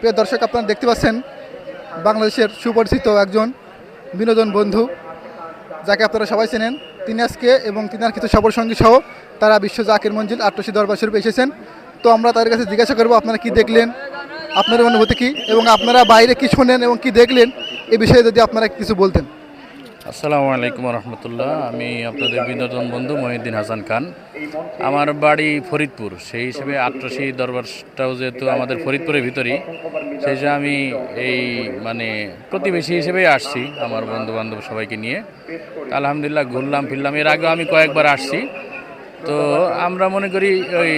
প্রিয় দর্শক, আপনারা দেখতে পাচ্ছেন বাংলাদেশের সুপরিচিত একজন বিনোদন বন্ধু, যাকে আপনারা সবাই চেনেন। তিনি আজকে এবং তিনার কিছু সবর সঙ্গী সহ তারা বিশ্ব জাকির মঞ্জিল আটশী দরবার শরীফ এসেছেন। তো আমরা তাদের কাছে জিজ্ঞাসা করব, আপনারা কি দেখলেন? আপনার অনুভূতি কী? এবং আপনারা বাইরে কি শোনেন এবং কি দেখলেন? এ বিষয়ে যদি আপনারা কিছু বলতেন। আসসালামু আলাইকুম রহমতুল্লাহ আমি আপনাদের বিনোদন বন্ধু মহিউদ্দিন হাসান খান। আমার বাড়ি ফরিদপুর। সেই হিসেবে আট্রাসি দরবারটাও যেহেতু আমাদের ফরিদপুরের ভিতরেই, সেই হিসেবে আমি এই মানে প্রতিবেশী হিসেবেই আসছি আমার বন্ধু বান্ধব সবাইকে নিয়ে। আলহামদুলিল্লাহ ঘুরলাম, ফিরলাম। এর আগেও আমি কয়েকবার আসছি। তো আমরা মনে করি ওই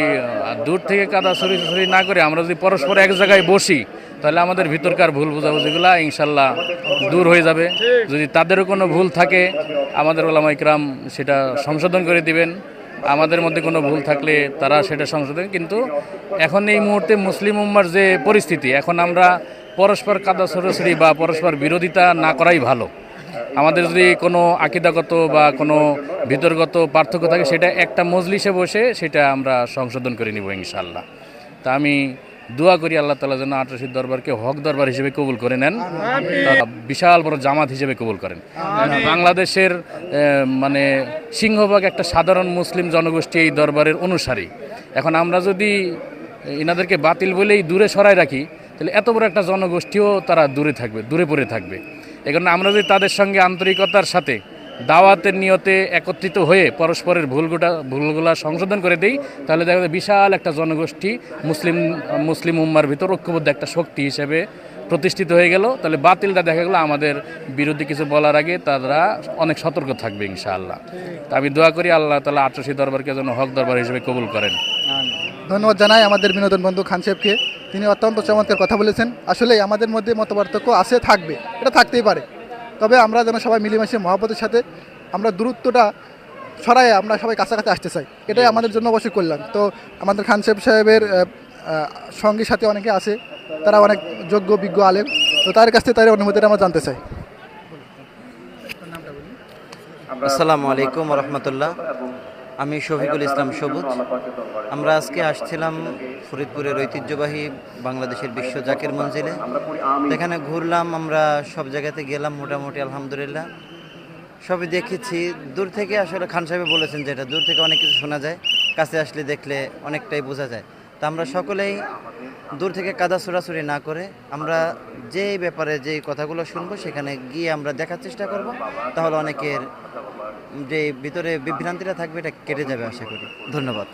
দূর থেকে কাদা সরি সরি না করে আমরা যদি পরস্পর এক জায়গায় বসি তাহলে আমাদের ভিতরকার ভুল বোঝাবুঝিগুলো ইনশাল্লাহ দূর হয়ে যাবে। যদি তাদেরও কোনো ভুল থাকে, আমাদের ওলামা ইকরাম সেটা সংশোধন করে দিবেন। আমাদের মধ্যে কোনো ভুল থাকলে তারা সেটা সংশোধন কিন্তু এখন এই মুহূর্তে মুসলিম উম্মার যে পরিস্থিতি, এখন আমরা পরস্পর কাদা সরাসরি বা পরস্পর বিরোধিতা না করাই ভালো। আমাদের যদি কোনো আকিদাগত বা কোনো ভিতরগত পার্থক্য থাকে, সেটা একটা মজলিসে বসে সেটা আমরা সংশোধন করে নিব ইনশাল্লাহ। তা আমি দোয়া করি আল্লাহ তালা যেন আটরশির দরবারকে হক দরবার হিসেবে কবুল করে নেন বিশাল বড় জামাত হিসেবে কবুল করেন। বাংলাদেশের মানে সিংহভাগ একটা সাধারণ মুসলিম জনগোষ্ঠী এই দরবারের অনুসারী। এখন আমরা যদি এনাদেরকে বাতিল বলেই দূরে সরাই রাখি তাহলে এত বড় একটা জনগোষ্ঠীও তারা দূরে থাকবে দূরে পড়ে থাকবে। এই কারণে আমরা যদি তাদের সঙ্গে আন্তরিকতার সাথে দাওয়াতের নিয়তে একত্রিত হয়ে পরস্পরের ভুলগুলা ভুলগুলা সংশোধন করে দেই, তাহলে দেখা যায় বিশাল একটা জনগোষ্ঠী মুসলিম মুসলিম উম্মার ভিতর ঐক্যবদ্ধ একটা শক্তি হিসেবে প্রতিষ্ঠিত হয়ে গেল। তাহলে বাতিলটা দেখা গেলো, আমাদের বিরুদ্ধে কিছু বলার আগে তারা অনেক সতর্ক থাকবে ইনশাআল্লাহ। তা আমি দোয়া করি আল্লাহ তালা আটশী দরবারকে যেন হক দরবার হিসেবে কবুল করেন। ধন্যবাদ জানাই আমাদের বিনোদন বন্ধু খান সাহেবকে। তিনি অত্যন্ত চমৎকার কথা বলেছেন। আসলে আমাদের মধ্যে মতপার্থক্য আছে, থাকবে। এটা থাকতেই পারে। তবে আমরা যেন সবাই মিলেমিশে মহাপতের সাথে আমরা দূরত্বটা সরাই আমরা সবাই কাছাকাছি আসতে চাই। এটাই আমাদের জন্য অবশ্যই করলাম তো আমাদের খান সাহেব সাহেবের সঙ্গী সাথে অনেকে আছে তারা অনেক যোগ্য বিজ্ঞ আলেম। তো তার কাছ থেকে তাদের অনুমতিটা আমরা জানতে চাই। আসসালামু আলাইকুম রহমতুল্লাহ। আমি শফিকুল ইসলাম সবুজ। আমরা আজকে আসছিলাম ফরিদপুরের ঐতিহ্যবাহী বাংলাদেশের বিশ্ব জাকের মঞ্জিলে। এখানে ঘুরলাম, আমরা সব জায়গাতে গেলাম মোটামুটি, আলহামদুলিল্লাহ। সবই দেখেছি। দূর থেকে আসলে খান সাহেব বলেছেন যেটা দূর থেকে অনেক কিছু শোনা যায়, কাছে আসলে দেখলে অনেকটাই বোঝা যায়। তা আমরা সকলেই দূর থেকে কাদা ছোড়াছুড়ি না করে আমরা যেই ব্যাপারে যে কথাগুলো শুনব, সেখানে গিয়ে আমরা দেখার চেষ্টা করব। তাহলে অনেকের যে ভিতরে বিভ্রান্তিটা থাকবে এটা কেটে যাবে আশা করি। ধন্যবাদ।